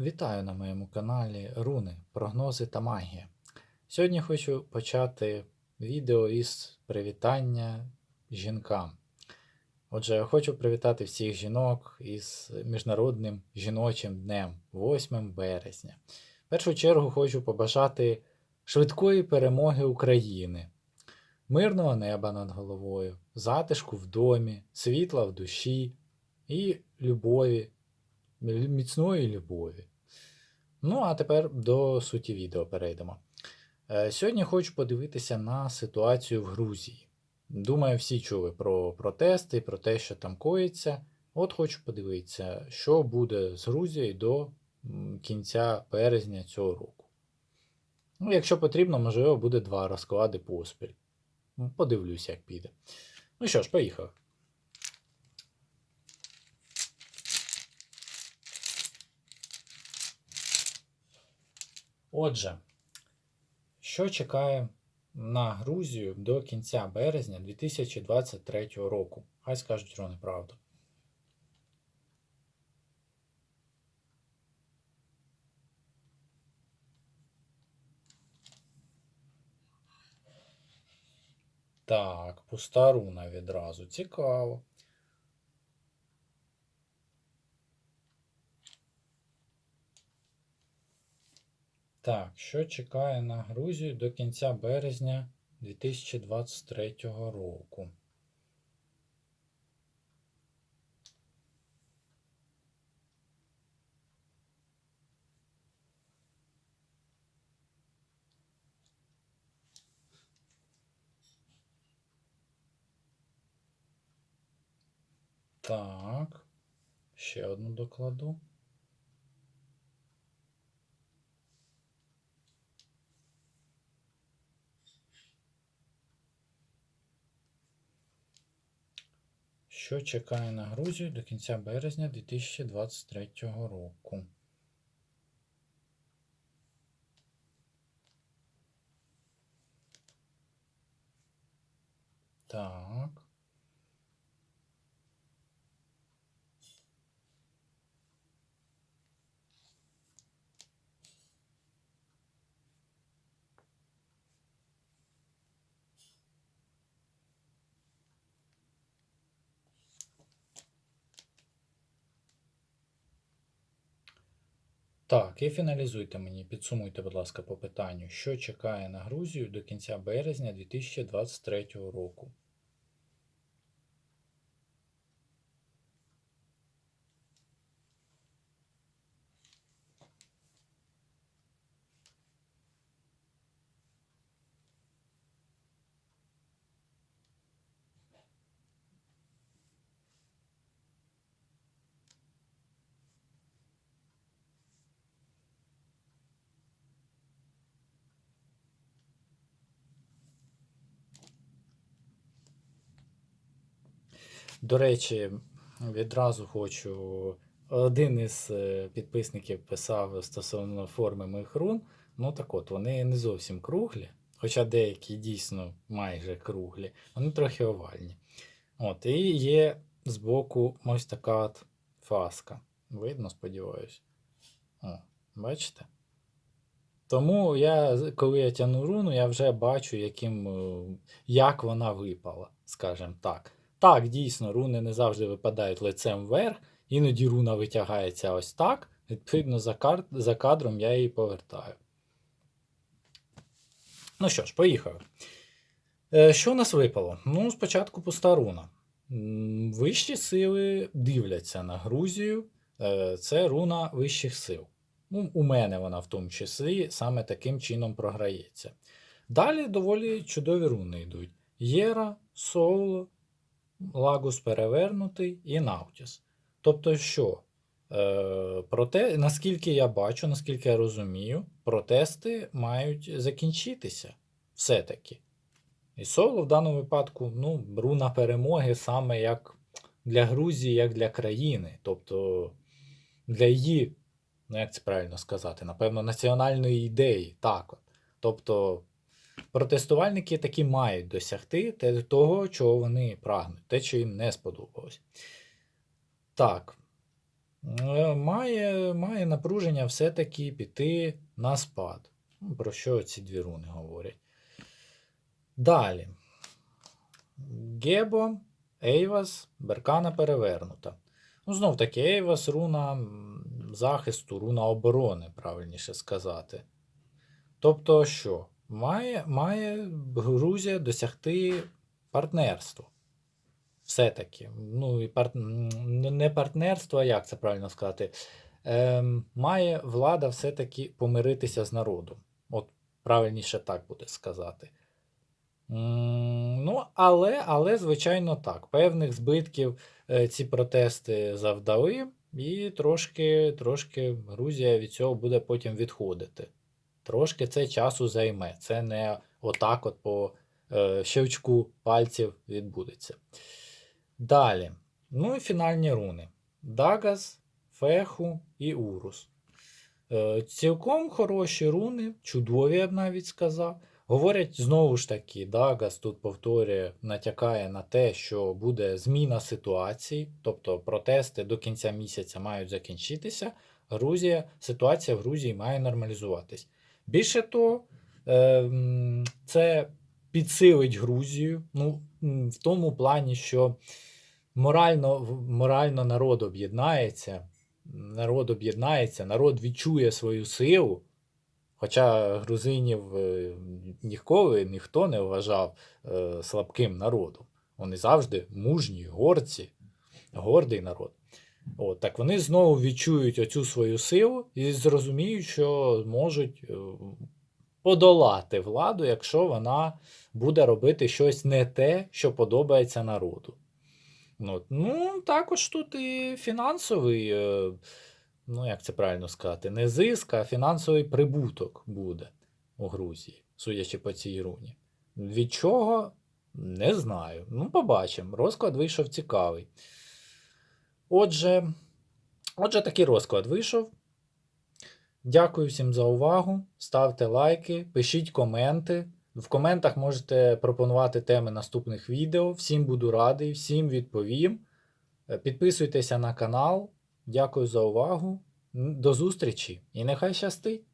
Вітаю на моєму каналі Руни, прогнози та магія. Сьогодні хочу почати відео із привітання жінкам. Отже, я хочу привітати всіх жінок із Міжнародним жіночим днем 8 березня. В першу чергу хочу побажати швидкої перемоги України, мирного неба над головою, затишку в домі, світла в душі і любові, міцної любові. Ну, а тепер до суті відео перейдемо. Е, Сьогодні хочу подивитися на ситуацію в Грузії. Думаю, всі чули про протести, про те, що там коїться. От хочу подивитися, що буде з Грузією до кінця березня цього року. Ну, якщо потрібно, можливо, буде два розклади поспіль. Подивлюсь, як піде. Ну що ж, поїхали. Отже, що чекає на Грузію до кінця березня 2023 року? Хай скажуть вони правду. Так, пуста руна відразу. Цікаво. Так, що чекає на Грузію до кінця березня 2023 року? Так, ще одну докладу. Що чекає на Грузію до кінця березня 2023 року? Так. Так, і фіналізуйте мені, підсумуйте, будь ласка, по питанню, що чекає на Грузію до кінця березня 2023 року. До речі, відразу хочу. Один із е, підписників писав стосовно форми моїх рун. Ну так от, вони не зовсім круглі, хоча деякі дійсно майже круглі, вони трохи овальні. От, і є збоку ось така от фаска. Видно, сподіваюсь. О, бачите? Тому я, коли я тяну руну, я вже бачу, яким, е, як вона випала, скажімо так. Так, дійсно, руни не завжди випадають лицем вверх, іноді руна витягається ось так. Відповідно, за, кар... за кадром я її повертаю. Ну що ж, поїхали. Е, що у нас випало? Ну, спочатку пуста руна. Вищі сили дивляться на Грузію. Е, Це руна вищих сил. Ну, у мене вона в тому числі саме таким чином програється. Далі доволі чудові руни йдуть: Єра, Соло, Лагус перевернутий і Наутіс. Тобто, що? Е, проте, наскільки я бачу, наскільки я розумію, протести мають закінчитися все-таки. І соло в даному випадку, ну, руна перемоги саме як для Грузії, як для країни. Тобто для її, ну як це правильно сказати, напевно, національної ідеї. Так от. Тобто протестувальники таки мають досягти те- того, чого вони прагнуть, те, що їм не сподобалось. Так. е, має, має напруження все-таки піти на спад. Ну, Про що ці дві руни говорять? Далі. Гебо, Ейвас, Беркана перевернута. Ну, знов таки, Ейвас руна захисту, руна оборони, правильніше сказати. Тобто, що? Має, має Грузія досягти партнерства. Все-таки. Ну, і пар... м, не партнерство, а як це правильно сказати? Ем, має влада все-таки помиритися з народом. От правильніше так буде сказати. Ну, але, але, звичайно, так. Певних збитків е, ці протести завдали, і трошки, трошки Грузія від цього буде потім відходити. Трошки це часу займе. Це не отак от по е, щелчку пальців відбудеться. Далі. Ну і фінальні руни: Дагас, Феху і Урус. Е, цілком хороші руни, чудові, я б навіть сказав. Говорять знову ж таки, Дагас тут повторює, натякає на те, що буде зміна ситуації, тобто протести до кінця місяця мають закінчитися. Грузія, ситуація в Грузії має нормалізуватись. Більше того, е, це підсилить Грузію, ну, в тому плані, що морально, морально народ об'єднається, народ об'єднається, народ відчує свою силу. Хоча грузинів е, ніколи ніхто не вважав е, слабким народом. Вони завжди мужні, горці, гордий народ. От, так вони знову відчують оцю свою силу і зрозуміють, що можуть е, подолати владу, якщо вона буде робити щось не те, що подобається народу. Ну, ну також тут і фінансовий, е, ну як це правильно сказати, не зиск, а фінансовий прибуток буде у Грузії, судячи по цій руні. Від чого? Не знаю. Ну, побачимо. Розклад вийшов цікавий. Отже, отже, такий розклад вийшов. Дякую всім за увагу. Ставте лайки, пишіть коменти. В коментах можете пропонувати теми наступних відео. Всім буду радий, всім відповім. Е, Підписуйтеся на канал. Дякую за увагу. До зустрічі і нехай щастить!